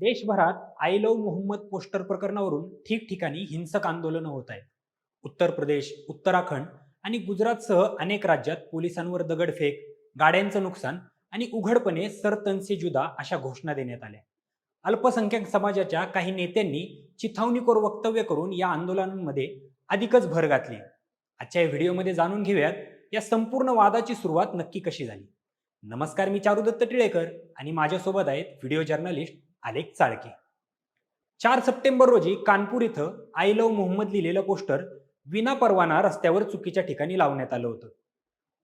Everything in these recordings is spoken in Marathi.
देशभरात आय लव्ह मोहम्मद पोस्टर प्रकरणावरून ठिकठिकाणी हिंसक आंदोलनं होत आहेत उत्तर प्रदेश उत्तराखंड आणि गुजरातसह अनेक राज्यात पोलिसांवर दगडफेक गाड्यांचं नुकसान आणि उघडपणे सरतनसे जुदा अशा घोषणा देण्यात आल्या. अल्पसंख्याक समाजाच्या काही नेत्यांनी चिथावणीखोर वक्तव्य करून या आंदोलनांमध्ये अधिकच भर घातली. आजच्या या व्हिडिओमध्ये जाणून घेऊयात या संपूर्ण वादाची सुरुवात नक्की कशी झाली? नमस्कार मी चारुदत्त टिळेकर आणि माझ्यासोबत आहेत व्हिडिओ जर्नलिस्ट आलेख चाळके. चार सप्टेंबर रोजी कानपूर इथं आय लव्ह मोहम्मद लिहिलेलं पोस्टर विना परवाना रस्त्यावर चुकीच्या ठिकाणी लावण्यात आलं होतं.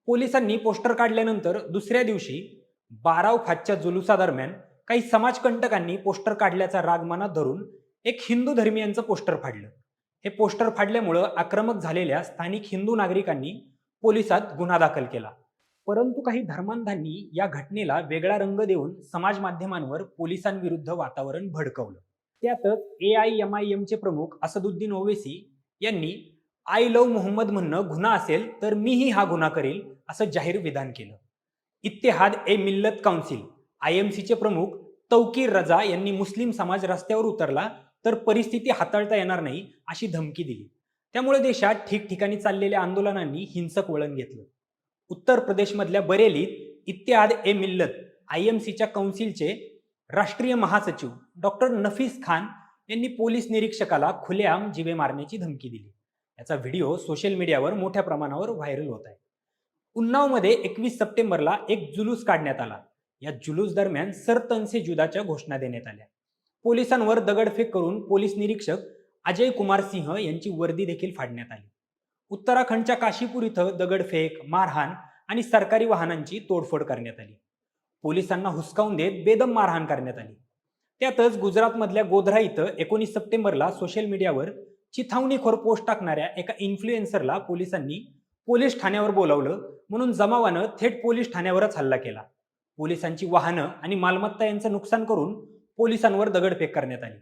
पोलिसांनी पोस्टर काढल्यानंतर दुसऱ्या दिवशी बाराव खातच्या जुलुसादरम्यान काही समाजकंटकांनी पोस्टर काढल्याचा राग मनात धरून एक हिंदू धर्मियांचं पोस्टर फाडलं. हे पोस्टर फाडल्यामुळं आक्रमक झालेल्या स्थानिक हिंदू नागरिकांनी पोलिसात गुन्हा दाखल केला. परंतु काही धर्मांधांनी या घटनेला वेगळा रंग देऊन समाज माध्यमांवर पोलिसांविरुद्ध वातावरण भडकवलं. त्यातच ए आय एम आय एमचे प्रमुख असदुद्दीन ओवेसी यांनी आय लव मोहम्मद म्हणणं गुन्हा असेल तर मीही हा गुन्हा करेल असं जाहीर विधान केलं. इत्तेहाद ए मिल्लत काउन्सिल आय एम सीचे प्रमुख तौकीर रजा यांनी मुस्लिम समाज रस्त्यावर उतरला तर परिस्थिती हाताळता येणार नाही अशी धमकी दिली. त्यामुळे देशात ठिकठिकाणी चाललेल्या आंदोलनांनी हिंसक वळण घेतलं. उत्तर प्रदेशमधल्या बरेलीत इत्याद ए मिल्लत आय एम सीच्या कौन्सिलचे राष्ट्रीय महासचिव डॉक्टर नफीस खान यांनी पोलीस निरीक्षकाला खुलेआम जिवे मारण्याची धमकी दिली. याचा व्हिडिओ सोशल मीडियावर मोठ्या प्रमाणावर व्हायरल होत आहे. उन्नावमध्ये एकवीस सप्टेंबरला एक जुलूस काढण्यात आला. या जुलूस दरम्यान सरतनसे जुदाच्या घोषणा देण्यात आल्या. पोलिसांवर दगडफेक करून पोलीस निरीक्षक अजय कुमार सिंह यांची वर्दी देखील फाडण्यात आली. उत्तराखंडच्या काशीपूर इथं दगडफेक मारहाण आणि सरकारी वाहनांची तोडफोड करण्यात आली. पोलिसांना हुसकावून देत बेदम मारहाण करण्यात आली. त्यातच गुजरातमधल्या गोधरा इथं एकोणीस सप्टेंबरला सोशल मीडियावर चिथावणीखोर पोस्ट टाकणाऱ्या एका इन्फ्लुएन्सरला पोलिसांनी पोलीस ठाण्यावर बोलावलं म्हणून जमावानं थेट पोलीस ठाण्यावरच हल्ला केला. पोलिसांची वाहनं आणि मालमत्ता यांचं नुकसान करून पोलिसांवर दगडफेक करण्यात आली.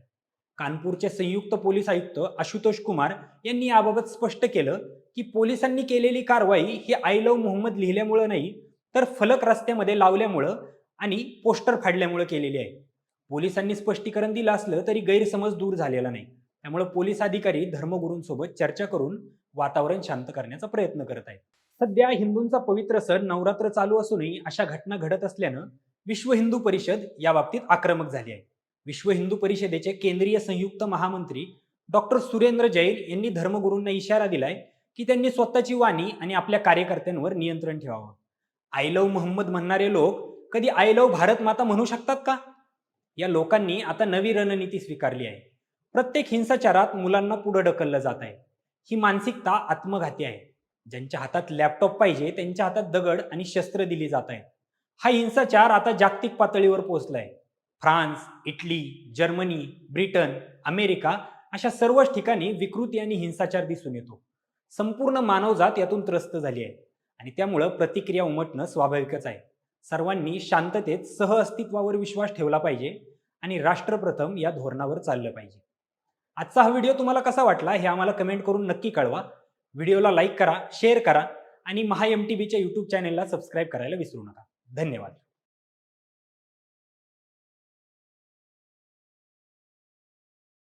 कानपूरचे संयुक्त पोलीस आयुक्त आशुतोष कुमार यांनी याबाबत स्पष्ट केलं की पोलिसांनी केलेली कारवाई ही आय लव्ह मोहम्मद लिहिल्यामुळं नाही तर फलक रस्त्यामध्ये लावल्यामुळं आणि पोस्टर फाडल्यामुळं केलेली आहे. पोलिसांनी स्पष्टीकरण दिलं असलं तरी गैरसमज दूर झालेला नाही. त्यामुळे पोलीस अधिकारी धर्मगुरूंसोबत चर्चा करून वातावरण शांत करण्याचा प्रयत्न करत आहेत. सध्या हिंदूंचा पवित्र सण नवरात्र चालू असूनही अशा घटना घडत असल्यानं विश्व हिंदू परिषद या बाबतीत आक्रमक झाली आहे. विश्व हिंदू परिषदेचे केंद्रीय संयुक्त महामंत्री डॉक्टर सुरेंद्र जैन यांनी धर्मगुरूंना इशारा दिलाय की त्यांनी स्वतःची वाणी आणि आपल्या कार्यकर्त्यांवर नियंत्रण ठेवावं. आय लव्ह मोहम्मद म्हणणारे लोक कधी आय लव्ह भारत माता म्हणू शकतात का? या लोकांनी आता नवी रणनीती स्वीकारली आहे. प्रत्येक हिंसाचारात मुलांना पुढे ढकललं जात आहे. ही मानसिकता आत्मघाती आहे. ज्यांच्या हातात लॅपटॉप पाहिजे त्यांच्या हातात दगड आणि शस्त्र दिली जात आहेत. हा हिंसाचार आता जागतिक पातळीवर पोहोचलाय. France Italy Germany Britain America अशा सर्वच ठिकाणी विकृती आणि हिंसाचार दिसून येतो. संपूर्ण मानवजात यातून त्रस्त झाली आहे आणि त्यामुळं प्रतिक्रिया उमटणं स्वाभाविकच आहे. सर्वांनी शांततेत सह अस्तित्वावर विश्वास ठेवला पाहिजे आणि राष्ट्रप्रथम या धोरणावर चाललं पाहिजे. आजचा हा व्हिडिओ तुम्हाला कसा वाटला हे आम्हाला कमेंट करून नक्की कळवा. व्हिडिओला लाईक करा शेअर करा आणि महा एम टी बीच्या यूट्यूब चॅनेलला सबस्क्राईब करायला विसरू नका. धन्यवाद.